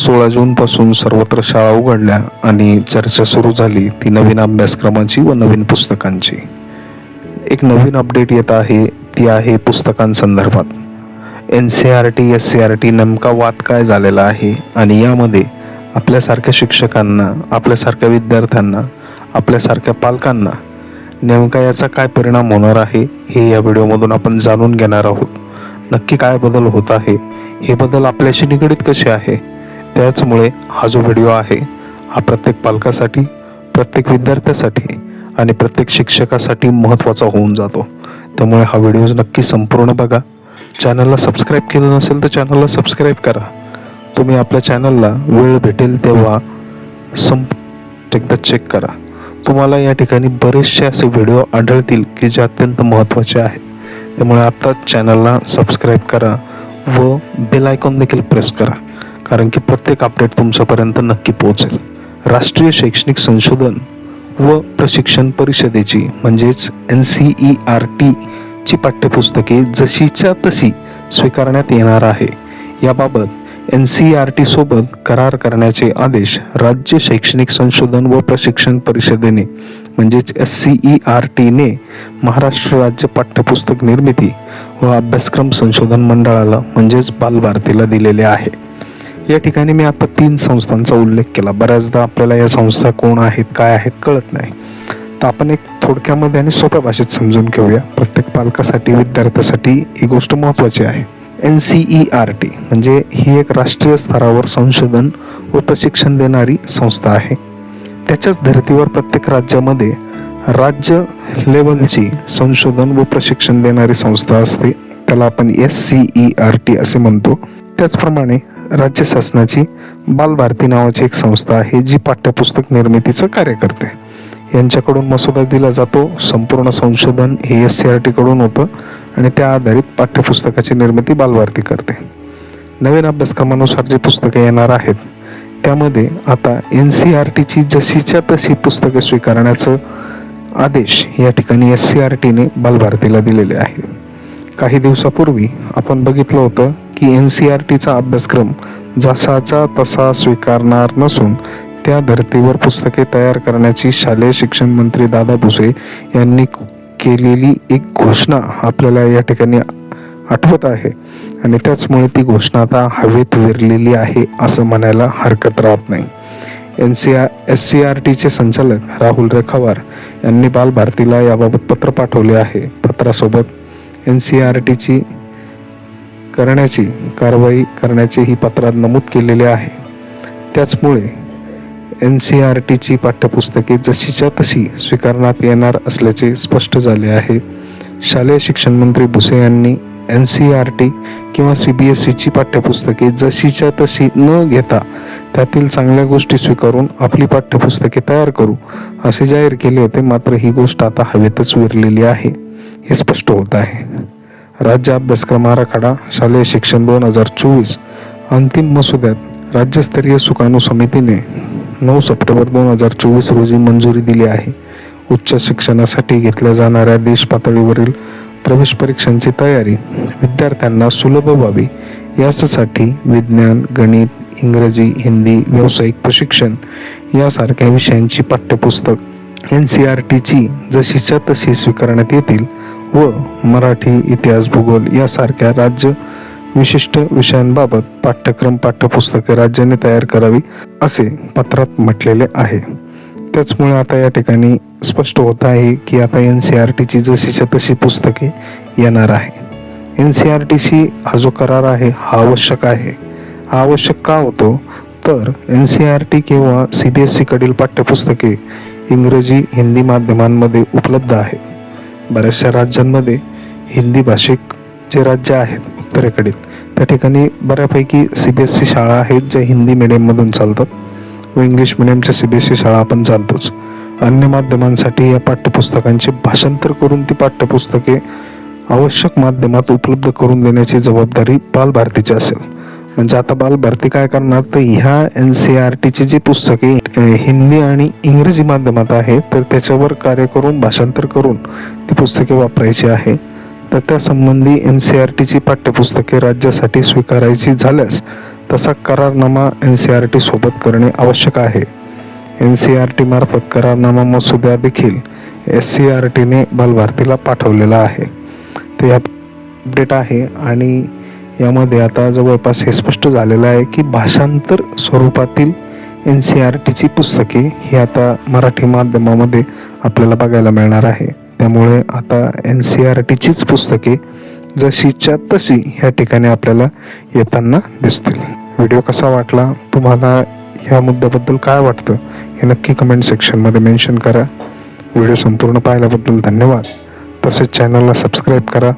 सोळा जूनपासून सर्वत्र शाळा उघडल्या आणि चर्चा सुरू झाली ती नवीन अभ्यासक्रमाची व नवीन पुस्तकांची. एक नवीन अपडेट येत आहे ती आहे पुस्तकांसंदर्भात. N C R T S C R T नेमका वाद काय झालेला आहे आणि यामध्ये आपल्यासारख्या शिक्षकांना आपल्यासारख्या विद्यार्थ्यांना आपल्यासारख्या पालकांना नेमका याचा काय परिणाम होणार आहे हे या व्हिडिओमधून आपण जाणून घेणार आहोत. नक्की काय बदल होत आहे हे बदल आपल्याशी निगडीत कसे आहे? त्याचमुळे हा जो व्हिडिओ आहे हा प्रत्येक पालकासाठी प्रत्येक विद्यार्थ्यासाठी आणि प्रत्येक शिक्षकासाठी महत्त्वाचा होऊन जातो. त्यामुळे हा व्हिडिओ नक्की संपूर्ण बघा. चॅनलला सबस्क्राईब केलं नसेल तर चॅनलला सबस्क्राईब करा. तुम्ही आपल्या चॅनलला वेळ भेटेल तेव्हा संप एकदा चेक करा. तुम्हाला या ठिकाणी बरेचसे असे व्हिडिओ आढळतील की जे अत्यंत महत्त्वाचे आहेत. त्यामुळे आत्ताच चॅनलला सबस्क्राईब करा व बेल आयकॉन देखील प्रेस करा. कारण की प्रत्येक अपडेट तुमच्यापर्यंत नक्की पोहोचेल. राष्ट्रीय शैक्षणिक संशोधन व प्रशिक्षण परिषदेची म्हणजेच एन सी ई आर टीची पाठ्यपुस्तके जशीच्या तशी स्वीकारण्यात येणार आहे. याबाबत एन सी आर टी सोबत करार करण्याचे आदेश राज्य शैक्षणिक संशोधन व प्रशिक्षण परिषदेने म्हणजेच एस सी ई आर टीने महाराष्ट्र राज्य पाठ्यपुस्तक निर्मिती व अभ्यासक्रम संशोधन मंडळाला म्हणजेच बालभारतीला दिलेले आहे. या ठिकाणी मी आता तीन संस्थांचा उल्लेख केला. बऱ्याचदा आपल्याला या संस्था कोण आहेत काय आहेत कळत नाही. तर आपण एक थोडक्यामध्ये आणि सोप्या भाषेत समजून घेऊया. प्रत्येक पालकासाठी विद्यार्थ्यासाठी ही गोष्ट महत्त्वाची आहे. N C E R T म्हणजे ही एक राष्ट्रीय स्तरावर संशोधन व प्रशिक्षण देणारी संस्था आहे. त्याच्याच धर्तीवर प्रत्येक राज्यामध्ये राज्य लेवलची संशोधन व प्रशिक्षण देणारी संस्था असते. त्याला आपण S C E R T असे म्हणतो. त्याचप्रमाणे राज्य शासनाची बालभारती नावाची एक संस्था आहे जी पाठ्यपुस्तक निर्मितीचं कार्य करते. यांच्याकडून मसुदा दिला जातो संपूर्ण संशोधन हे एस सी आर टीकडून होतं आणि त्या आधारित पाठ्यपुस्तकाची निर्मिती बालभारती करते. नवीन अभ्यासक्रमानुसार जी पुस्तके येणार आहेत त्यामध्ये आता एन सी आर टीची जशीच्या तशी पुस्तके स्वीकारण्याचं आदेश या ठिकाणी एस सी आर टीने बालभारतीला दिलेले आहे. काही दिवसापूर्वी आपण बघितलं होतं की एन सी आर टीचा अभ्यासक्रम जसाचा तसा स्वीकारणार नसून त्या धर्तीवर पुस्तके तयार करण्याची शालेय शिक्षण मंत्री दादा भुसे यांनी केलेली एक घोषणा आपल्याला या ठिकाणी आठवत आहे. आणि त्याचमुळे ती घोषणा आता हवेत विरलेली आहे असं म्हणायला हरकत राहत नाही. N C R S C R टीचे संचालक राहुल रेखावार यांनी बालभारतीला याबाबत पत्र पाठवले आहे. पत्रासोबत एन सी आर टीची करण्याची कारवाई करण्याचे ही पत्रात नमूद केलेले आहे. त्याचमुळे एन सी आर टीची पाठ्यपुस्तके जशीच्या तशी स्वीकारण्यात येणार असल्याचे स्पष्ट झाले आहे. शालेय शिक्षण मंत्री भुसे यांनी एन सी आर टी किंवा सी बी एस सीची पाठ्यपुस्तके जशीच्या तशी न घेता त्यातील चांगल्या गोष्टी स्वीकारून आपली पाठ्यपुस्तके तयार करू असे जाहीर केले होते मात्र ही गोष्ट आता हवेतच विरलेली आहे हे स्पष्ट होत आहे. राज्य अभ्यासक्रम आराखडा शालेय शिक्षण दोन हजार चोवीस अंतिम मसुद्यात राज्यस्तरीय सुकाणू समितीने नऊ सप्टेंबर दोन हजार चोवीस रोजी मंजुरी दिली आहे. उच्च शिक्षणासाठी घेतल्या जाणाऱ्या देश पातळीवरील प्रवेश परीक्षांची तयारी विद्यार्थ्यांना सुलभ व्हावी यासाठी विज्ञान गणित इंग्रजी हिंदी व्यावसायिक प्रशिक्षण यासारख्या विषयांची पाठ्यपुस्तक एन सी आर टीची जशीच्या तशी स्वीकारण्यात येतील. व मराठी इतिहास भूगोल यासारख्या राज्य विशिष्ट विषयांबाबत पाठ्यक्रम पाठ्यपुस्तके राज्याने तयार करावी असे पत्रात म्हटलेले आहे. त्याचमुळे आता या ठिकाणी स्पष्ट होत आहे की आता एन सी आर टीची जशीच्या तशी पुस्तके येणार आहे. एन सी आर टीशी हा जो करार आहे हा आवश्यक आहे. हा आवश्यक का होतो? तर एन सी आर टी किंवा सी बी एस सीकडील पाठ्यपुस्तके इंग्रजी हिंदी माध्यमांमध्ये उपलब्ध आहेत. बऱ्याचशा राज्यांमध्ये हिंदी भाषिक जे राज्य आहेत उत्तरेकडील त्या ठिकाणी बऱ्यापैकी सी बी एस सी शाळा आहेत ज्या हिंदी मिडियममधून चालतात व इंग्लिश मिडियमच्या सी बी एस सी शाळा आपण चालतोच अन्य माध्यमांसाठी या पाठ्यपुस्तकांची भाषांतर करून ती पाठ्यपुस्तके आवश्यक माध्यमात उपलब्ध करून देण्याची जबाबदारी बालभारतीची असेल. म्हणजे आता बालभारती काय करणार? तर ह्या एन सी आर टीची जी पुस्तके हिंदी आणि इंग्रजी माध्यमात आहेत तर त्याच्यावर कार्य करून भाषांतर करून ती पुस्तके वापरायची आहे. तर त्यासंबंधी एन सी आर टीची पाठ्यपुस्तके राज्यासाठी स्वीकारायची झाल्यास तसा करारनामा एन सी आर टी सोबत करणे आवश्यक आहे. एन सी आर टी मार्फत करारनामा मसुद्या देखील एस सी आर टीने बालभारतीला पाठवलेला आहे. ते अपडेट आहे आणि यामध्ये आता जवळपास हे स्पष्ट झालेलं आहे की भाषांतर स्वरूपातील एन सी आर टीची पुस्तके ही आता मराठी माध्यमामध्ये आपल्याला बघायला मिळणार आहे. त्यामुळे आता एन सी आर टीचीच पुस्तके जशीच्या तशी ह्या ठिकाणी आपल्याला येताना दिसतील. व्हिडिओ कसा वाटला? तुम्हाला ह्या मुद्द्याबद्दल काय वाटतं? हे नक्की कमेंट सेक्शनमध्ये मेन्शन करा. व्हिडिओ संपूर्ण पाहिल्याबद्दल धन्यवाद. तसेच चॅनलला सबस्क्राईब करा.